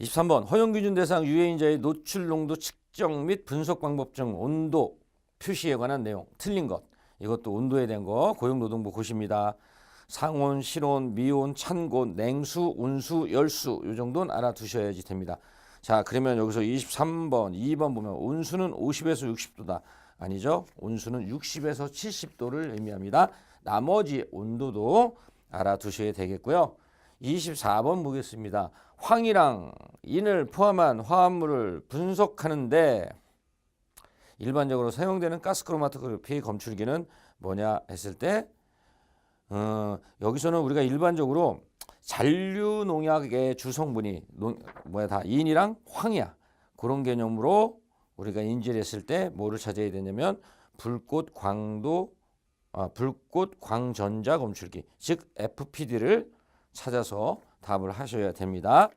23번 허용기준 대상 유해인자의 노출 농도 측정 및 분석 방법 중 온도 표시에 관한 내용 틀린 것 이것도 온도에 대한 거 고용노동부 고십니다. 상온, 실온, 미온, 찬곤, 냉수, 온수, 열수 이 정도는 알아두셔야지 됩니다. 자 그러면 여기서 23번, 2번 보면 온수는 50에서 60도다. 아니죠? 온수는 60에서 70도를 의미합니다. 나머지 온도도 알아두셔야 되겠고요. 24번 보겠습니다. 황이랑 인을 포함한 화합물을 분석하는데 일반적으로 사용되는 가스크로마토그래피 검출기는 뭐냐 했을 때 어, 여기서는 우리가 일반적으로 잔류 농약의 주 성분이 농, 뭐야 다 인이랑 황이야 그런 개념으로 우리가 인지를 했을 때 뭐를 찾아야 되냐면 불꽃 광도 아, 불꽃 광전자 검출기 즉 FPD를 찾아서 답을 하셔야 됩니다.